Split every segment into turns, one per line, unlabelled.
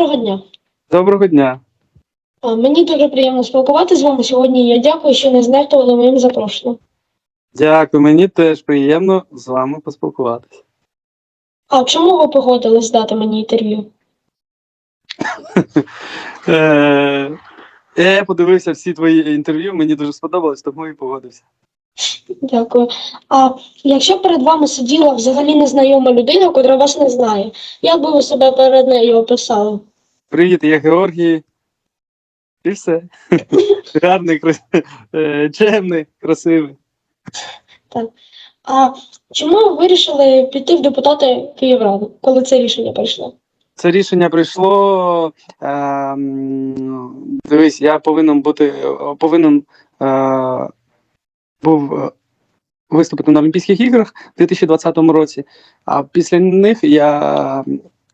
Доброго дня.
Доброго дня.
Мені дуже приємно спілкуватися з вами сьогодні. Я дякую, що не знехтували моїм запрошенням.
Дякую, мені теж приємно з вами поспілкуватися.
А чому ви погодились дати мені інтерв'ю?
Е, Я подивився всі твої інтерв'ю, мені дуже сподобалось, тому і погодився.
Дякую. А якщо перед вами сиділа взагалі незнайома людина, котра вас не знає, як би ви себе перед нею описали?
Привіт, я Георгій. І все. Гарний, крас... е, чемний, красивий.
А чому ви вирішили піти в депутати Київради, коли це рішення прийшло?
Це рішення прийшло. Е, дивись, я повинен бути повинен е, був е, виступити на Олімпійських іграх у 2020 році. А після них я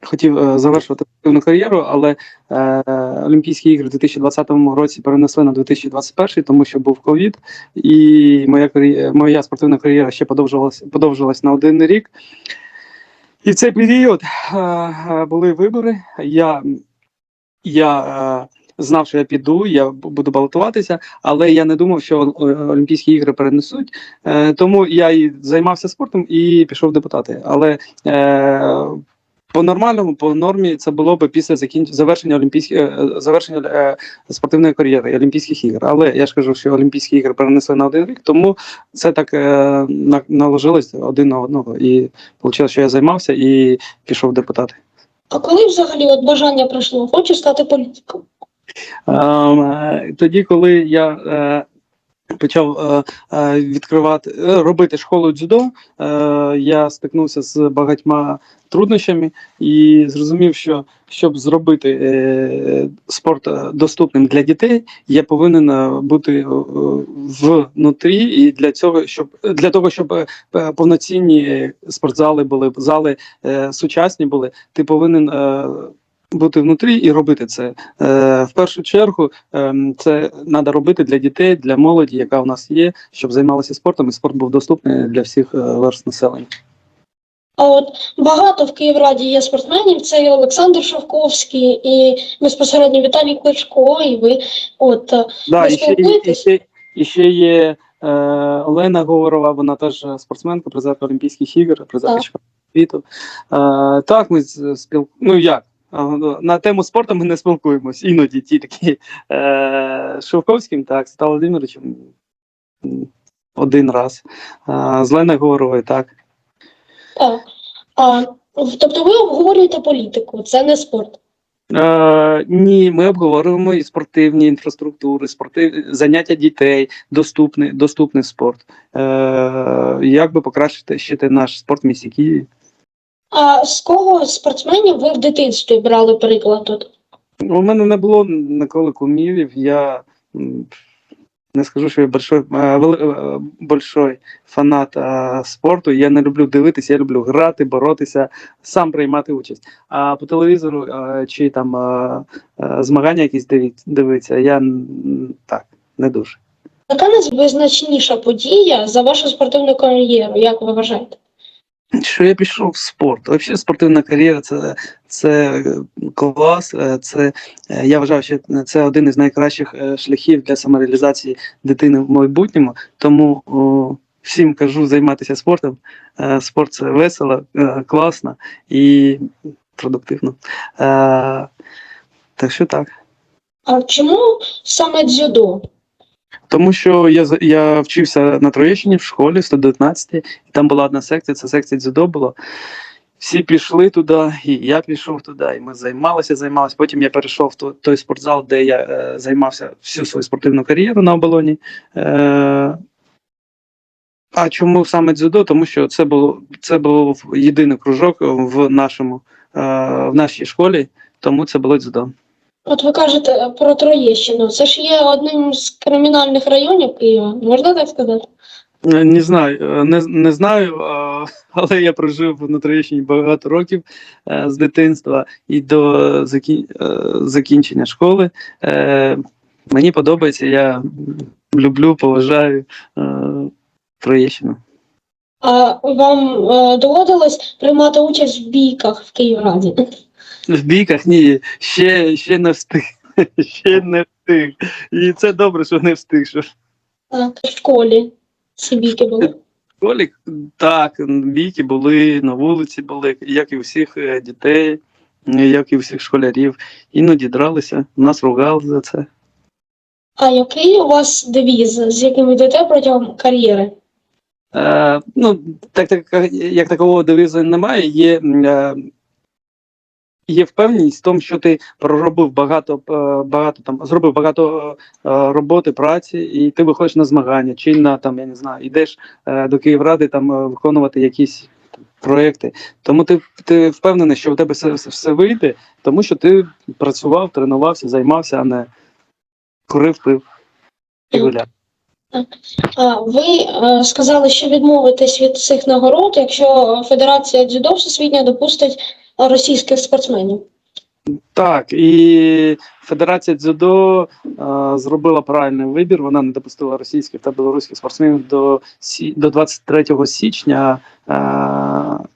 хотів е, завершувати активну кар'єру, але е, Олімпійські ігри у 2020 році перенесли на 2021, тому що був ковід, і моя моя спортивна кар'єра ще подовжилась, подовжилась на один рік. І в цей період е, е, були вибори. Я, я е, знав, що я піду, я буду балотуватися, але я не думав, що е, Олімпійські ігри перенесуть. Е, тому я і займався спортом і пішов в депутати. Але е, по нормальному, по нормі, це було б після закін... завершення олімпійських е, завершення е, спортивної кар'єри Олімпійських ігор. Але я ж кажу, що Олімпійські ігри перенесли на один рік, тому це так е, наложилось один на одного. І вийшло, що я займався і пішов депутати.
А коли взагалі от бажання прийшло? Хочу стати політиком.
Ем, Тоді, коли я почав е, е, відкривати е, робити школу дзюдо, я стикнувся з багатьма труднощами і зрозумів, що щоб зробити спорт доступним для дітей, я повинен бути внутрі, і для цього, щоб для того, щоб повноцінні спортзали були, зали сучасні були, ти повинен. Бути внутрі і робити це. Е, в першу чергу ем, це треба робити для дітей, для молоді, яка у нас є, щоб займалися спортом, і спорт був доступний для всіх е, верст населення.
А от багато в Київраді є спортсменів, це і Олександр Шовковський, і безпосередньо Віталій Кличко, і ви. От е,
Да,
Ви
і ще, і, ще, і ще є е, Олена Говорова, вона теж спортсменка, призерка Олімпійських ігор, призерка світу. Е, так, ми спіл... Ну як? Ну, На тему спорту ми не спілкуємось. Іноді тільки е, з Шовковським, так, з Володимировичем один раз. З Леною Говоровою, так.
так. А, тобто ви обговорюєте політику, це не спорт.
Е, ні, ми обговорюємо і спортивні інфраструктури, спортив... заняття дітей, доступний, доступний спорт. Е, як би покращити ще наш спорт в місті Києві?
А з кого спортсменів ви в дитинстві брали приклад тут?
У мене не було ніколи кумірів. Я не скажу, що я большой, е, е, большой фанат е, спорту. Я не люблю дивитися, я люблю грати, боротися, сам приймати участь. А по телевізору чи там змагання якісь дивитися, я так не дуже.
Яка найвизначніша подія за вашу спортивну кар'єру, як ви вважаєте?
Що я пішов в спорт. Взагалі спортивна кар'єра це, це клас. е, Це е, я вважаю, що це один із найкращих е, шляхів для самореалізації дитини в майбутньому. Тому о, всім кажу займатися спортом. Е, Спорт це весело, е, класно і продуктивно. Е, Так що так.
А чому саме дзюдо?
Тому що я я вчився на Троєщині в школі 119, і там була одна секція, це секція дзюдо було. Всі пішли туди, і я пішов туди, і ми займалися, займалися. Потім я перейшов в той спортзал, де я е, займався всю свою спортивну кар'єру на оболоні. Е, а чому саме дзюдо? Тому що це було це був єдиний кружок в нашому е, в нашій школі, тому це було дзюдо.
От ви кажете про Троєщину. Це ж є одним з кримінальних районів Києва, можна так сказати?
Е, Не знаю, е, не, не знаю, е, але я прожив на Троєщині багато років е, з дитинства і до закін- е, закінчення школи. Е, Мені подобається, я люблю, поважаю е, Троєщину.
А вам е, доводилось приймати участь в бійках в Київраді?
В бійках ні, ще, ще не встиг. Ще не встиг. І це добре, що не встиг. Що в
Так, в школі ці бійки були.
школі так, бійки були, на вулиці були, як і у всіх е, дітей, як і у всіх школярів. Іноді дралися, нас ругали за це.
А який у вас девіз, з яким йдете протягом кар'єри?
Е, ну, так, так, як такого девізу немає, є, е, є впевненість в тому, що ти проробив багато, е, багато там, зробив багато е, роботи, праці, і ти виходиш на змагання, чи на там, я не знаю, йдеш е, до Київради там виконувати якісь проекти. Тому ти, ти впевнений, що в тебе все, все, вийде, тому що ти працював, тренувався, займався, а не курив, пив і гуляв.
Ви сказали, що відмовитесь від цих нагород, якщо Федерація дзюдо всесвітня допустить російських спортсменів. Так,
І Федерація дзюдо е, зробила правильний вибір. Вона не допустила російських та білоруських спортсменів до, до 23 січня. Е,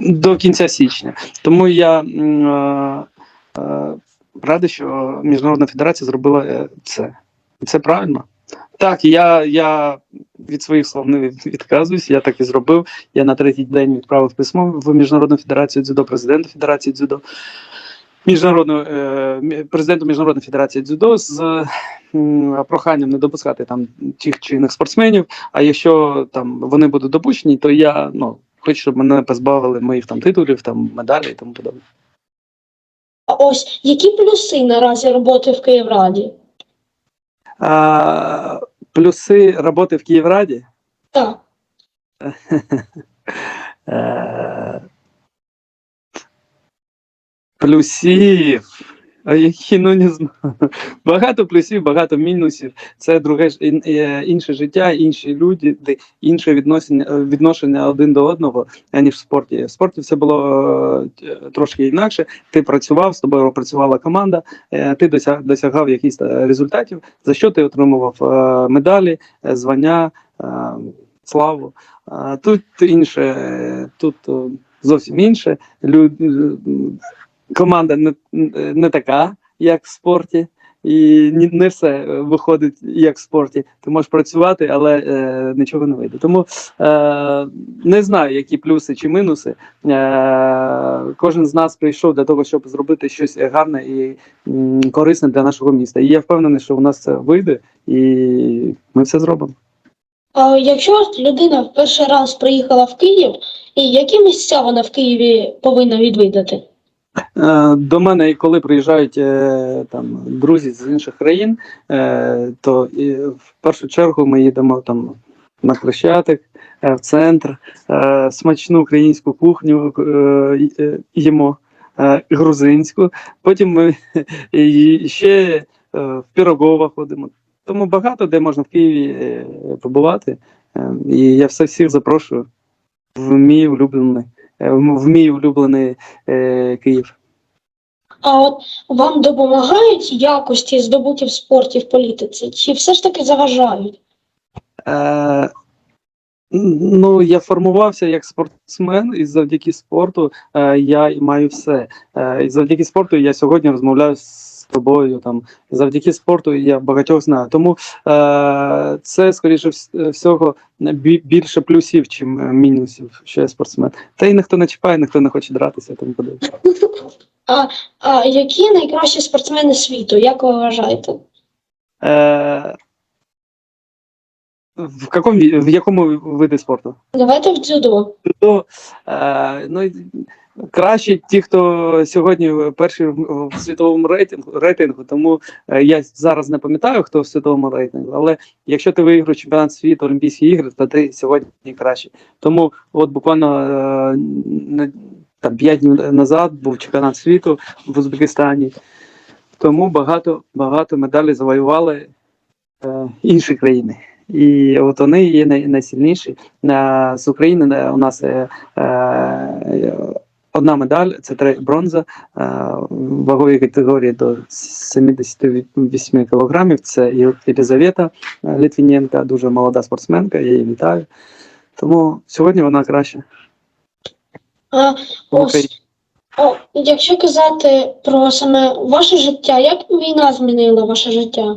до кінця січня. Тому я е, е, радий, що Міжнародна федерація зробила е, це. І це правильно. Так, я, я від своїх слов не від- відказуюсь, я так і зробив. Я на третій день відправив письмо в Міжнародну федерацію дзюдо, президенту Федерації дзюдо, міжнародну, е, президенту Міжнародної федерації дзюдо з м, проханням не допускати там тих чи інших спортсменів. А якщо там вони будуть допущені, то я ну, хочу, щоб мене позбавили моїх там титулів, там медалей і тому подобне.
А ось які плюси наразі роботи в Київраді?
А, плюси роботи в Київраді.
Так.
Е, Плюсів. Ну не знаю. Багато плюсів, багато мінусів. Це друге ж е, інше життя, інші люди, інше відношення, е, відношення один до одного, аніж в спорті. В спорті все було е, трошки інакше. Ти працював, з тобою працювала команда, е, ти досяг, досягав якихось е, результатів, за що ти отримував е, медалі, е, звання, е, славу. Тут інше, е, тут е, зовсім інше. Люд, е, команда не, не така, як в спорті, і не все виходить як в спорті. Ти можеш працювати, але е, нічого не вийде. Тому е, не знаю, які плюси чи мінуси. Е, кожен з нас прийшов для того, щоб зробити щось гарне і м, корисне для нашого міста. І я впевнений, що у нас це вийде, і ми все зробимо.
А якщо людина в перший раз приїхала в Київ, і які місця вона в Києві повинна відвідати?
Е, До мене, коли приїжджають е, там друзі з інших країн, е, то і в першу чергу ми їдемо там на Хрещатик, в центр, смачну українську кухню їмо, грузинську. Потім ми і ще в Пірогово ходимо. Тому багато де можна в Києві побувати. І я все всіх запрошую в мій улюблений, в мій улюблений Київ.
А от вам допомагають якості здобуті в спорті в політиці, чи все ж таки заважають?
Е, ну, я формувався як спортсмен, і завдяки спорту е, я маю все. Е, і завдяки спорту я сьогодні розмовляю з тобою. Там, завдяки спорту я багатьох знаю. Тому е, це, скоріше всього, більше плюсів, чим е, мінусів, що я спортсмен. Та й ніхто не чіпає, ніхто не хоче дратися. Тому подобне.
А, а які найкращі спортсмени світу, як ви вважаєте?
Е, в, якому, в якому виді спорту?
Давайте в дзюдо.
то е, ну, краще ті, хто сьогодні перший в світовому рейтингу, рейтингу. Тому е, я зараз не пам'ятаю, хто в світовому рейтингу, але якщо ти виграєш чемпіонат світу, Олімпійські ігри, то ти сьогодні краще. Тому от буквально е, там 5 днів назад був чемпіонат світу в Узбекистані. Тому багато багато медалей завоювали е, інші країни. І от вони є най, найсильніші. Е, з України е, у нас е, е, одна медаль це три бронза е, вагової категорії до 78 кілограмів. Це Єлизавета е, Літвіненка, дуже молода спортсменка, я її вітаю. Тому сьогодні вона краще.
А, ось О, якщо казати про саме ваше життя, як війна змінила ваше життя?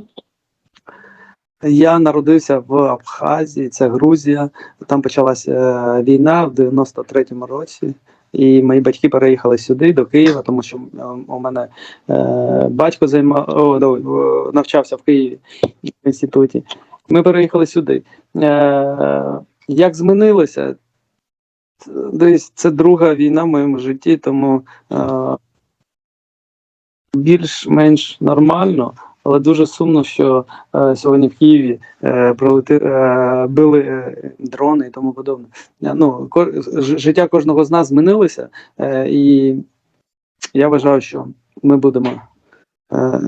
Я народився в Абхазії, це Грузія. Там почалася е, війна в 93-му році. І мої батьки переїхали сюди, до Києва, тому що е, у мене е, батько займа... о, е, навчався в Києві в інституті. Ми переїхали сюди. Е, як змінилося? Десь це друга війна в моєму житті, тому е, більш-менш нормально, але дуже сумно, що е, сьогодні в Києві е, пролети, е, били е, дрони і тому подобне. Е, Ну, ко, життя кожного з нас змінилося, е, і я вважаю, що ми будемо е,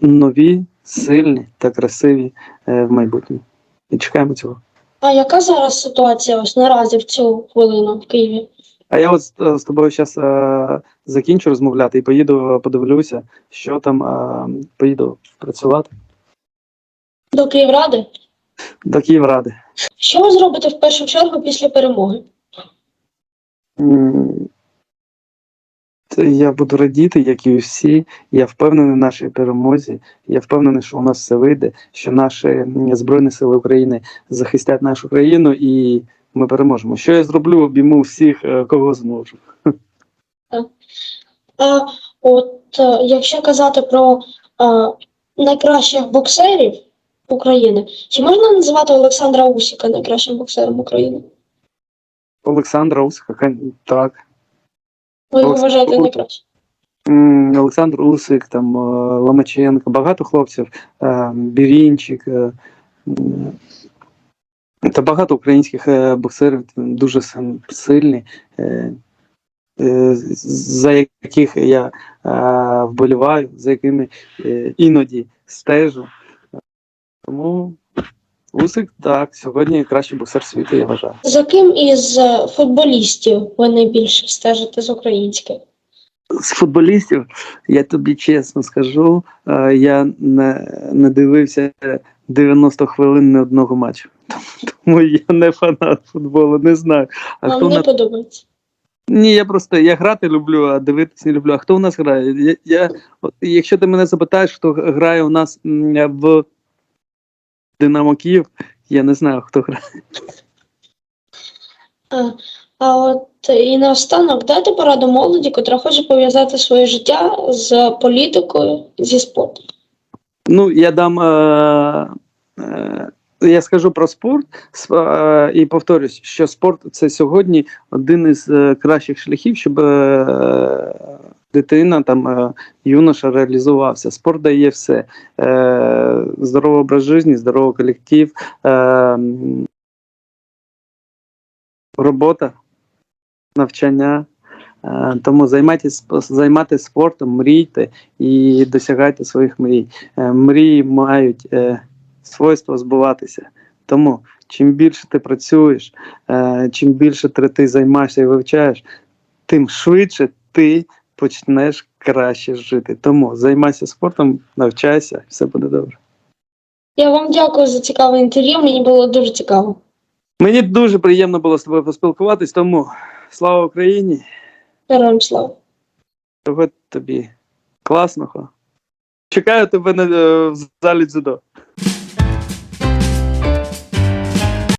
нові, сильні та красиві е, в майбутньому. І чекаємо цього.
А яка зараз ситуація ось наразі в цю хвилину в Києві?
А я от з, е, з тобою зараз е, закінчу розмовляти і поїду, подивлюся, що там е, поїду працювати
До Київради?
до Київради.
Що ви зробите в першу чергу після перемоги?
М, Я буду радіти, як і всі. Я впевнений в нашій перемозі. Я впевнений, що у нас все вийде, що наші Збройні Сили України захистять нашу країну і ми переможемо. Що я зроблю? Обійму всіх, е, кого зможу.
А от е, якщо казати про е, найкращих боксерів України, чи можна називати Олександра Усіка найкращим боксером України?
Олександра Усика, так.
Ви вважаєте
Усик. Олександр Усик, там е, Ломаченко, багато хлопців, е, Бірінчик. е, Та багато українських боксерів дуже сильні, за яких я вболіваю, за якими іноді стежу. Тому Усик так, сьогодні кращий боксер світу, я вважаю.
За ким із е, футболістів ви найбільше стежите з українських?
з футболістів, я тобі чесно скажу, е, я не, не дивився 90 хвилин ні одного матчу. Тому я не фанат футболу, не знаю. А
Вам
хто
не
на...
подобається?
Ні, я просто я грати люблю, а дивитися не люблю. А хто у нас грає? Я, я, от, якщо ти мене запитаєш, хто грає у нас в Динамо Київ, я не знаю, хто грає.
А, а от і наостанок дайте пораду молоді, котра хоче пов'язати своє життя з політикою, зі спортом.
Ну, я дам. Е, е, я скажу про спорт е, і повторюсь, що спорт це сьогодні один із е, кращих шляхів, щоб е, дитина там е, юноша реалізувався. Спорт дає все: е, здоровий образ життя, здоровий колектив, е, робота, навчання. Тому займайтесь займайтесь спортом, мрійте і досягайте своїх мрій. Мрії мають свойство збуватися. Тому чим більше ти працюєш, чим більше ти займаєшся і вивчаєш, тим швидше ти почнеш краще жити. Тому займайся спортом, навчайся, все буде добре.
Я вам дякую за цікаве інтерв'ю. Мені було дуже цікаво.
Мені дуже приємно було з тобою поспілкуватись, тому слава Україні!
Героям слава.
Того тобі класного. Чекаю тебе на, е, в залі дзюдо.